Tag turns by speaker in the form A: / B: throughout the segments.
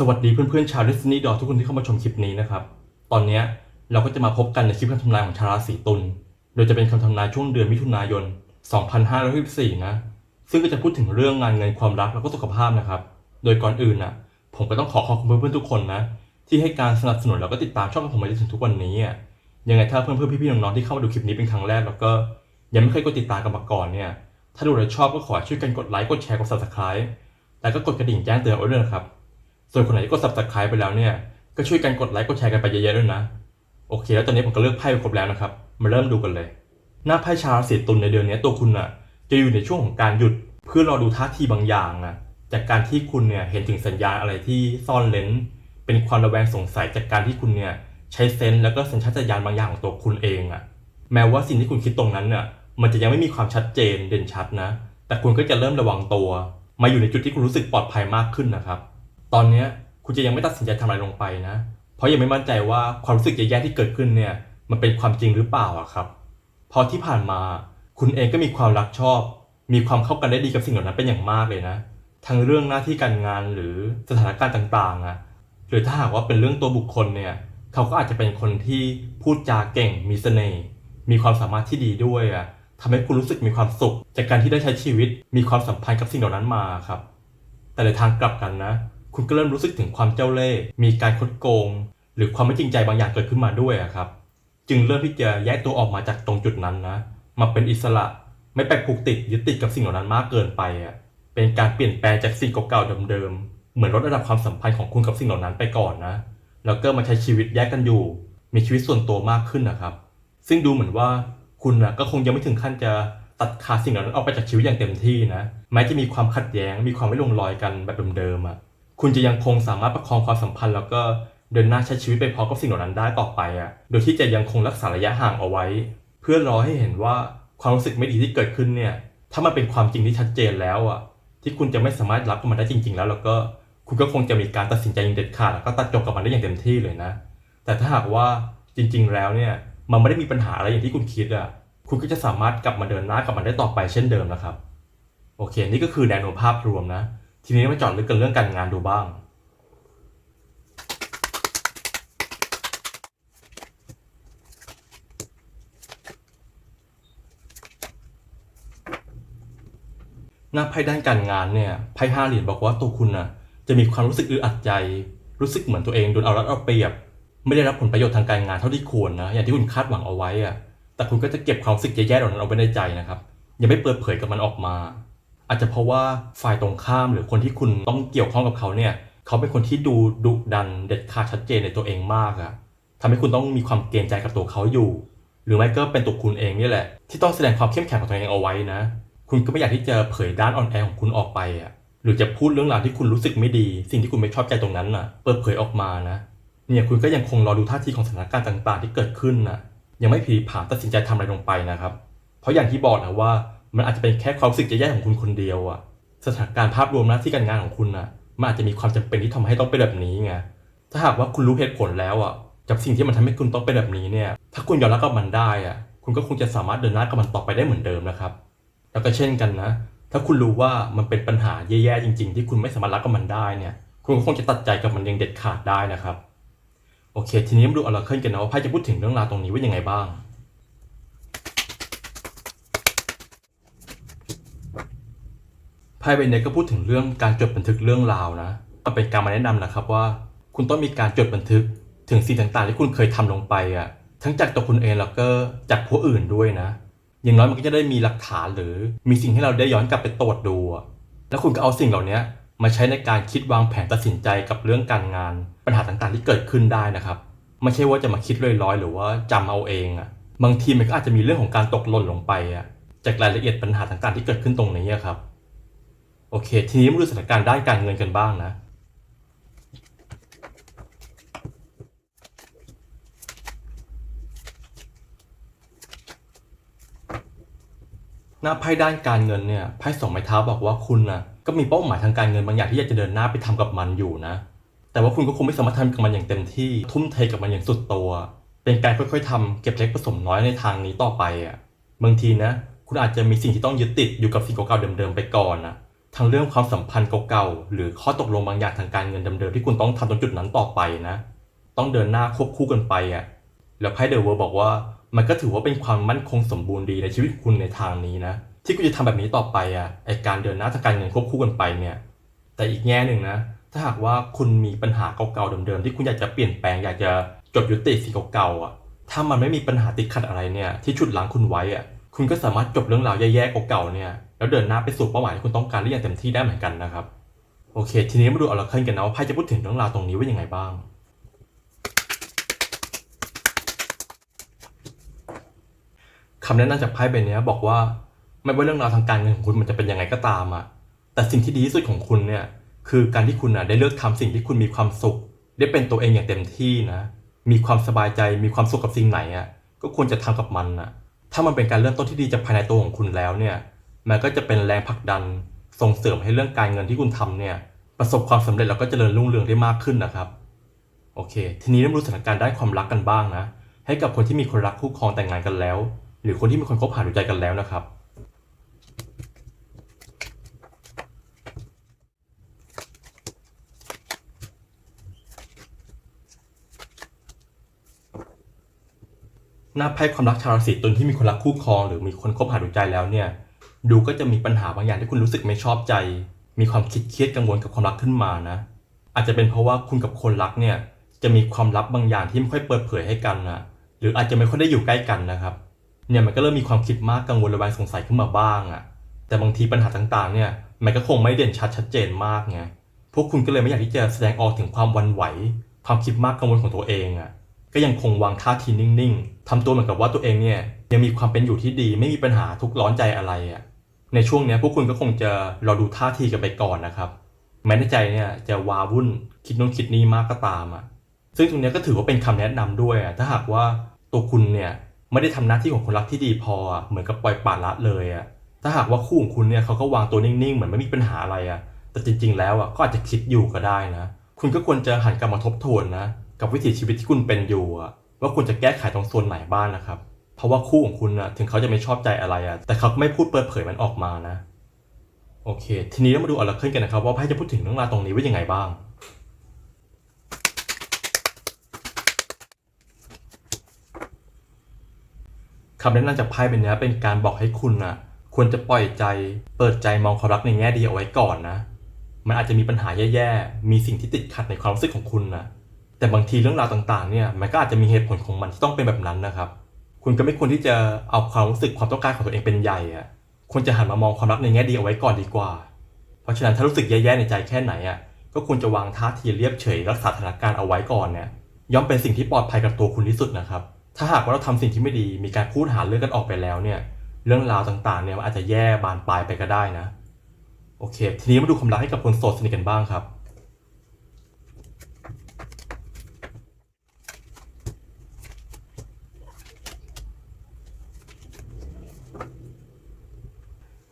A: สวัสดีเพื่อนๆชาวดิสนีย์ดอทุกคนที่เข้ามาชมคลิปนี้นะครับ ตอนนี้เราก็จะมาพบกันในคลิปคำทำนายของชาวราศีตุล โดยจะเป็นคำทำนายช่วงเดือนมิถุนายน 2564 นะ ซึ่งก็จะพูดถึงเรื่องงานเงินความรักแล้วก็สุขภาพนะครับ โดยก่อนอื่นน่ะ ผมก็ต้องขอขอบคุณเพื่อนๆทุกคนนะ ที่ให้การสนับสนุนแล้วก็ติดตามช่องของผมมาจนถึงทุกวันนี้อะ ยังไงถ้าเพื่อนๆพี่ๆน้องๆที่เข้ามาดูคลิปนี้เป็นครั้งแรกแล้วก็ยังไม่เคยกดติดตามกันมาก่อนเนี่ย ถ้าดูแล้วชอบก็ขอช่วยกันกดไลค์กดแชร์กด subscribe แล้วก็กดกระดิ่งแจ้งเตือนเอาไว้ด้วยนะครับ ส่วนคนไหนที่กด subscribe ไปแล้วเนี่ย ก็ช่วยกันกดไลค์กดแชร์กันไปเยอะๆด้วยนะ โอเค แล้วตอนนี้ผมก็เลือกไพ่ไปครบแล้วนะครับ มาเริ่มดูกันเลย หน้าไพ่ชาวราศีตุลในเดือนนี้ตัวคุณน่ะ จะอยู่ในช่วงของการหยุดเพื่อรอดูท่าทีบางอย่างนะจากการที่คุณเนี่ยเห็นถึงสัญญาณอะไรที่ซ่อนเลนเป็นความระแวงสงสัยจากการที่คุณเนี่ยใช้เซนส์แล้วก็สัญชาตญาณบางอย่างของตัวคุณเองอะ แม้ว่าสิ่งที่คุณคิดตรงนั้นเนี่ยมันจะยังไม่มีความชัดเจนเด่นชัดนะ แต่คุณก็จะเริ่มระวังตัว มาอยู่ในจุดที่คุณรู้สึกปลอดภัยมากขึ้นนะครับ ตอนเนี้ยคุณจะยังไม่ตัดสินใจทำอะไรลงไปนะ เพราะยังไม่มั่นใจว่าความรู้สึกแย่ๆที่เกิดขึ้นเนี่ย มันเป็นความจริงหรือเปล่าอะครับพอที่ผ่านมา คุณเองก็มีความรักชอบ มีความเข้ากันได้ดีกับสิ่งเหล่านั้นเป็นอย่างมากเลยนะ ทั้งเรื่องหน้าที่การงานหรือสถานการณ์ต่างๆอะหรือถ้าหากว่าเป็นเรื่องตัวบุคคลเนี่ย เขาก็อาจจะเป็นคนที่พูดจาเก่ง มีเสน่ห์ มีความสามารถที่ดีด้วยอะทำให้คุณรู้สึกมีความสุข จากการที่ได้ใช้ชีวิต มีความสัมพันธ์กับสิ่งเหล่านั้นมาครับ แต่ในทางกลับกันนะ คุณก็เริ่มรู้สึกถึงความเจ้าเล่ห์มีการคดโกง หรือความไม่จริงใจบางอย่างเกิดขึ้นมาด้วยครับ จึงเริ่มที่จะแยกตัวออกมาจากตรงจุดนั้นนะมาเป็นอิสระไม่ไปผูกติดยึดติดกับสิ่งเหล่านั้นมากเกินไปอะเป็นการเปลี่ยนแปลงจากสิ่งเก่าๆเดิมๆเหมือนลดระดับความสัมพันธ์ของคุณกับสิ่งเหล่านั้นไปก่อนนะแล้วก็มาใช้ชีวิตแยกกันอยู่ มีชีวิตส่วนตัวมากขึ้นนะครับ ซึ่งดูเหมือนว่าคุณนะก็คงยังไม่ถึงขั้นจะตัดขาดสิ่งเหล่านั้นออกไปจากชีวิตอย่างเต็มที่นะแม้จะมีความขัดแย้งมีความไม่ลงรอยกันแบบเดิมๆอะ คุณจะยังคงสามารถประคองความสัมพันธ์ แล้วก็เดินหน้าใช้ชีวิตไปพร้อมกับสิ่งเหล่านั้นได้ต่อไปอะ โดยที่จะยังคงรักษาระยะห่างเอาไว้ เพื่อรอให้เห็นว่าความรู้สึกไม่ดีที่เกิดขึ้นเนี่ย ถ้ามันเป็นความจริงที่ชัดเจนแล้วอะ ที่คุณจะไม่สามารถรับกับมันได้จริง ๆ แล้ว แล้วก็คุณก็คงจะมีการตัดสินใจอย่างเด็ดขาดแล้วก็ตัดจบกับมันได้อย่างเต็มที่เลยนะ แต่ถ้าหากว่าจริง ๆ แล้วเนี่ย มันไม่ได้มีปัญหาอะไรอย่างที่คุณคิดอะ คุณก็จะสามารถกลับมาเดินหน้ากับมันได้ต่อไปเช่นเดิมนะครับ โอเค นี่ก็คือแนวโน้มภาพรวมนะ ทีนี้มาเจาะลึกกันเรื่องการงานดูบ้าง หน้าไพ่ด้านการงานเนี่ยไพ่ห้าเหรียญบอกว่าตัวคุณน่ะจะมีความรู้สึกอึดอัดใจ รู้สึกเหมือนตัวเองโดนเอารัดเอาเปรียบ ไม่ได้รับผลประโยชน์ทางการงานเท่าที่ควรนะอย่างที่คุณคาดหวังเอาไว้อะแต่คุณก็จะเก็บความรู้สึกแย่ๆเหล่านั้นเอาไว้ในใจนะครับยังไม่เปิดเผยกับมันออกมา อาจจะเพราะว่าฝ่ายตรงข้ามหรือคนที่คุณต้องเกี่ยวข้องกับเขาเนี่ย เขาเป็นคนที่ดูดุดันเด็ดขาดชัดเจนในตัวเองมากอะทำให้คุณต้องมีความเกรงใจกับตัวเขาอยู่ หรือไม่ก็เป็นตัวคุณเองนี่แหละ ที่ต้องแสดงความเข้มแข็งของตัวเองเอาไว้นะ คุณก็ไม่อยากที่จะเผยด้านอ่อนแอของคุณออกไปอะหรือจะพูดเรื่องราวที่คุณรู้สึกไม่ดี สิ่งที่คุณไม่ชอบใจตรงนั้นน่ะ เปิดเผยออกมานะ เนี่ยคุณก็ยังคงรอดูท่าทีของสถานการณ์ต่าง ๆ ที่เกิดขึ้นน่ะ ยังไม่ผีผาตัดสินใจทำอะไรลงไปนะครับ เพราะอย่างที่บอกนะว่า มันอาจจะเป็นแค่ความรู้สึกแย่ๆของคุณคนเดียวอะสถานการณ์ภาพรวมหน้าที่การงานของคุณน่ะมันอาจจะมีความจำเป็นที่ทำให้ต้องเป็นแบบนี้ไงถ้าหากว่าคุณรู้เหตุผลแล้วอะกับสิ่งที่มันทำให้คุณต้องเป็นแบบนี้เนี่ย ถ้าคุณยอมรับกับมันได้อะคุณก็คงจะสามารถเดินหน้ากับมันต่อไปได้เหมือนเดิมนะครับ แล้วก็เช่นกันนะ ถ้าคุณรู้ว่ามันเป็นปัญหาแย่ๆจริง ๆ ที่คุณไม่สามารถรับกับมันได้เนี่ย คุณก็คงจะตัดใจกับมันอยังเด็ดขาดได้นะครับ โอเค ทีนี้มาดูอลาเคิลกันนะว่าไพ่จะพูดถึงเรื่องราวตรงนี้ว่ายังไงบ้าง ไพ่ใบนี้ก็พูดถึงเรื่องการจดบันทึกเรื่องราวนะมันเป็นการมาแนะนำนะครับว่า คุณต้องมีการจดบันทึกถึงสิ่งต่างๆ ที่คุณเคยทำลงไปอะทั้งจากตัวคุณเองแล้วก็จากผู้อื่นด้วยนะ อย่างน้อยมันก็จะได้มีหลักฐานหรือมีสิ่งให้เราได้ย้อนกลับไปตรวจดูอะแล้วคุณก็เอาสิ่งเหล่านี้มาใช้ในการคิดวางแผนตัดสินใจกับเรื่องการงาน ปัญหาต่างๆ ที่เกิดขึ้นได้นะครับไม่ใช่ว่าจะมาคิดลอยๆ หรือว่าจำเอาเองอะบางทีมันก็อาจจะมีเรื่องของการตกหล่นลงไปอะจากรายละเอียดปัญหาต่างๆ ที่เกิดขึ้นตรงนี้ครับ อเค ทีนี้มาดูสถานการณ์ด้านการเงินกันบ้างนะ หน้าไพ่ด้านการเงินเนี่ยไพ่สองไม้เท้าบอกว่าคุณนะก็มีเป้าหมายทางการเงินบางอย่างที่อยากจะเดินหน้าไปทำกับมันอยู่นะ แต่ว่าคุณก็คงไม่สามารถทำกับมันอย่างเต็มที่ ทุ่มเทกับมันอย่างสุดตัว เป็นการค่อยๆทำเก็บเล็กผสมน้อยในทางนี้ต่อไปอะ บางทีนะ คุณอาจจะมีสิ่งที่ต้องยึดติดอยู่กับสิ่งเก่าๆเดิมๆไปก่อนนะ ทั้งเรื่องความสัมพันธ์เก่าๆ หรือข้อตกลงบางอย่างทางการเงินเดิมๆที่คุณต้องทำตรงจุดนั้นต่อไปนะ ต้องเดินหน้าควบคู่กันไปอะ แล้วไพ่เดอะเวิร์บอกว่า มันก็ถือว่าเป็นความมั่นคงสมบูรณ์ดีในชีวิตคุณในทางนี้นะ ที่คุณจะทำแบบนี้ต่อไปอะ ไอการเดินหน้าทางการเงินควบคู่กันไปเนี่ย แต่อีกแง่หนึ่งนะ ถ้าหากว่าคุณมีปัญหาเก่าๆเดิมๆที่คุณอยากจะเปลี่ยนแปลงอยากจะจบยุติสิ่งเก่าๆอะ ถ้ามันไม่มีปัญหาติดขัดอะไรเนี่ยที่ฉุดล้างคุณไว้อะ คุณก็สามารถจบเรื่องราวแย่ๆเก่าๆเนี่ย แล้วเดินหน้าไปสู่เป้าหมายที่คุณต้องการได้อย่างเต็มที่ได้เหมือนกันนะครับ โอเค ทีนี้มาดูออร์เคิลกันนะว่าไพ่จะพูดถึงเรื่องราวตรงนี้ว่ายังไงบ้าง คำแนะนำจากไพ่ใบนี้บอกว่า ไม่ว่าเรื่องราวทางการเงินของคุณมันจะเป็นยังไงก็ตามอะแต่สิ่งที่ดีที่สุดของคุณเนี่ยคือการที่คุณอะได้เลือกทำสิ่งที่คุณมีความสุข ได้เป็นตัวเองอย่างเต็มที่นะมีความสบายใจมีความสุขกับสิ่งไหนอะก็ควรจะทำกับมันอะถ้ามันเป็นการเริ่มต้นที่ดีจากภายในตัวของคุณแล้วเนี่ย มันก็จะเป็นแรงผลักดันส่งเสริมให้เรื่องการเงินที่คุณทำเนี่ยประสบความสำเร็จแล้วก็เจริญรุ่งเรืองได้มากขึ้นนะครับ โอเค ทีนี้เริ่มรู้สถานการณ์ด้านความรักกันบ้างนะ ให้กับคนที่มีคนรักคู่ครองแต่งงานกันแล้ว หรือคนที่มีคนคบหาดูใจกันแล้วนะครับ หน้าไพ่ความรักชาวราศีตุลที่มีคนรักคู่ครอง หรือมีคนคบหาดูใจแล้วเนี่ย ดูก็จะมีปัญหาบางอย่างที่คุณรู้สึกไม่ชอบใจ มีความคิดเครียดกังวลกับความรักขึ้นมานะ อาจจะเป็นเพราะว่าคุณกับคนรักเนี่ยจะมีความลับบางอย่างที่ไม่ค่อยเปิดเผยให้กันนะหรืออาจจะไม่ค่อยได้อยู่ใกล้กันนะครับ เนี่ยมันก็เริ่มมีความคิดมากกังวลระแวงสงสัยขึ้นมาบ้างอะ่ะ แต่บางทีปัญหาต่างๆ เนี่ยมันก็คงไม่เด่นชัดชัดเจนมากไง พวกคุณก็เลยไม่อยากที่จะแสดงออกถึงความวันไหว ความคิดมากกังวลของตัวเองอะ่ะ ก็ยังคงวางท่าทีนิ่งๆทำตัวเหมือนกับว่าตัวเองเนี่ยยังมีความเป็นอยู่ที่ดีไม่มีปัญหาทุกร้อนใจอะไรอะ่ะ ในช่วงนี้พวกคุณก็คงจะรอดูท่าทีกันไปก่อนนะครับ แม้ในใจเนี่ยจะวาวุ่นคิดโน้นคิดนี้มากก็ตามอะซึ่งตรงนี้ก็ถือว่าเป็นคำแนะนำด้วยอะถ้าหากว่าตัวคุณเนี่ยไม่ได้ทำหน้าที่ของคนรักที่ดีพออะเหมือนกับปล่อยปละละเลยอะถ้าหากว่าคู่ของคุณเนี่ยเขาก็วางตัวนิ่งๆเหมือนไม่มีปัญหาอะไรอะแต่จริง ๆ แล้วอะก็อาจจะคิดอยู่ก็ได้นะ คุณก็ควรจะหันกลับมาทบทวนนะกับวิถีชีวิตที่คุณเป็นอยู่อะว่าคุณจะแก้ไขตรงส่วนไหนบ้างนะครับ เพราะว่าคู่ของคุณอะถึงเขาจะไม่ชอบใจอะไรอะแต่เขาไม่พูดเปิดเผยมันออกมานะ โอเค ทีนี้เรามาดูออร์เคิลกันนะครับ ว่าไพ่จะพูดถึงเรื่องราวตรงนี้ว่ายังไงบ้างคำแนะนำจากไพ่เป็นเนี้เป็นการบอกให้คุณนะควรจะปล่อยใจ เปิดใจมองความรักในแง่ดีเอาไว้ก่อนนะ มันอาจจะมีปัญหาแย่ๆ มีสิ่งที่ติดขัดในความรู้สึกของคุณนะแต่บางทีเรื่องราวต่างๆเนี่ยมันก็อาจจะมีเหตุผลของมันที่ต้องเป็นแบบนั้นนะครับ คุณก็ไม่ควรที่จะเอาความรู้สึกความต้องการของตัวเองเป็นใหญ่อะควรจะหันมามองความรักในแง่ดีเอาไว้ก่อนดีกว่า เพราะฉะนั้นถ้ารู้สึกแย่ๆในใจแค่ไหนอะก็ควรจะวางท่าทีเรียบเฉยรักษาสถานการณ์เอาไว้ก่อนเนี่ยย่อมเป็นสิ่งที่ปลอดภัยกับตัวคุณที่สุดนะครับ ถ้าหากว่าเราทำสิ่งที่ไม่ดีมีการพูดหาเรื่องกันออกไปแล้วเนี่ย เรื่องราวต่างๆเนี่ยมันอาจจะแย่บานปลายไปก็ได้นะ โอเค ทีนี้มาดูความรักให้กับคนโสดสนิทกันบ้างครับ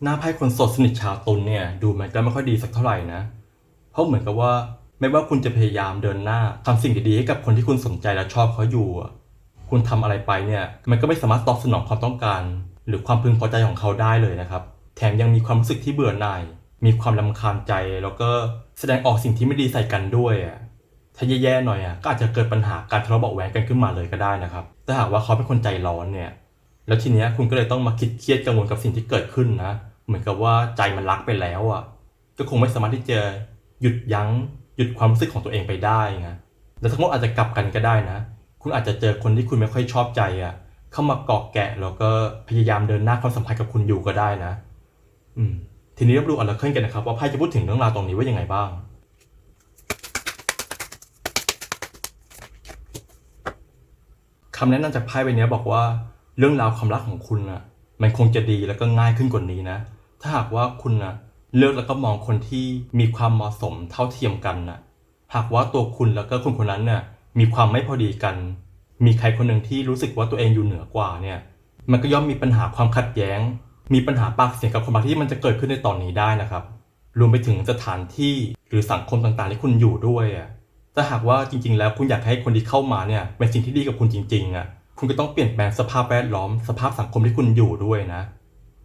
A: หน้าไพ่คนโสดสนิทชาวตุลเนี่ยดูมันก็ไม่ค่อยดีสักเท่าไหร่นะ เพราะเหมือนกับว่าไม่ว่าคุณจะพยายามเดินหน้าทำสิ่งดีๆให้กับคนที่คุณสนใจและชอบเขาอยู่ คุณทำอะไรไปเนี่ยมันก็ไม่สามารถตอบสนองความต้องการ หรือความพึงพอใจของเขาได้เลยนะครับ แถมยังมีความรู้สึกที่เบื่อหน่าย มีความลำคาญใจแล้วก็แสดงออกสิ่งที่ไม่ดีใส่กันด้วยอะถ้าแย่ๆหน่อยอะก็อาจจะเกิดปัญหาการทะเลาะเบาะแว้งกันขึ้นมาเลยก็ได้นะครับ ถ้าหากว่าเขาเป็นคนใจร้อนเนี่ย แล้วทีเนี้ยคุณก็เลยต้องมาคิดเครียดกังวลกับสิ่งที่เกิดขึ้นนะ เหมือนกับว่าใจมันรักไปแล้วอะ ก็คงไม่สามารถที่จะหยุดยั้ง หยุดความรู้สึกของตัวเองไปได้ไงแล้วทั้งหมดอาจจะกลับกันก็ได้นะ คุณอาจจะเจอคนที่คุณไม่ค่อยชอบใจอะ เข้ามาเกาะแกะแล้วก็พยายามเดินหน้าความสัมพันธ์กับคุณอยู่ก็ได้นะ อืม ทีนี้เราดูอัลเคอนกันนะครับว่าไพ่จะพูดถึงเรื่องราวตรงนี้ว่ายังไงบ้างคำแนะนำจากไพ่ใบเนี้ยบอกว่า เรื่องราวความรักของคุณน่ะมันคงจะดีแล้วก็ง่ายขึ้นกว่านี้นะ ถ้าหากว่าคุณน่ะเลือกแล้วก็มองคนที่มีความเหมาะสมเท่าเทียมกันน่ะหากว่าตัวคุณแล้วก็คนคนนั้นเนี่ยมีความไม่พอดีกัน มีใครคนหนึ่งที่รู้สึกว่าตัวเองอยู่เหนือกว่าเนี่ย มันก็ย่อมมีปัญหาความขัดแย้ง มีปัญหาปากเสียงกับความรักที่มันจะเกิดขึ้นในตอนนี้ได้นะครับ รวมไปถึงสถานที่หรือสังคมต่างๆที่คุณอยู่ด้วยอะถ้าหากว่าจริง ๆ แล้วคุณอยากให้คนที่เข้ามาเนี่ยเป็นสิ่งที่ดีกับคุณจริงๆอะ คุณก็ต้องเปลี่ยนแปลงสภาพแวดล้อมสภาพสังคมที่คุณอยู่ด้วยนะ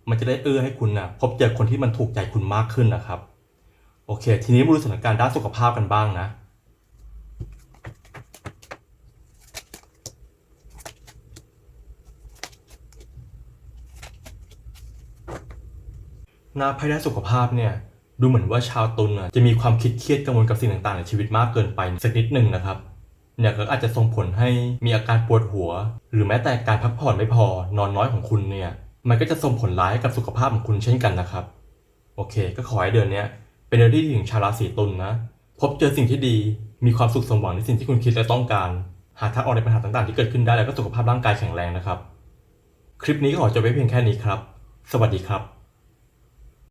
A: มันจะได้เอื้อให้คุณนะพบเจอคนที่มันถูกใจคุณมากขึ้นนะครับ โอเค ทีนี้มาดูสถานการณ์ด้านสุขภาพกันบ้างนะหน้าไพ่ด้านสุขภาพเนี่ยดูเหมือนว่าชาวตุลน่ะจะมีความคิดเครียดกังวลกับสิ่งต่างๆในชีวิตมากเกินไปสักนิดหนึ่งนะครับ เนี่ยก็อาจจะส่งผลให้มีอาการปวดหัว หรือแม้แต่การพักผ่อนไม่พอนอนน้อยของคุณเนี่ยมันก็จะส่งผลร้ายกับสุขภาพของคุณเช่นกันนะครับ โอเค ก็ขอให้เดือนนี้เป็นเดือนที่ดีของชาวราศีตุลนะ พบเจอสิ่งที่ดีมีความสุขสมหวังในสิ่งที่คุณคิดและต้องการ หาทางออกในปัญหาต่างๆ ที่เกิดขึ้นได้แล้วก็สุขภาพร่างกายแข็งแรงนะครับ คลิปนี้ก็ขอจบไว้เพียงแค่นี้ครับ สวัสดีครับ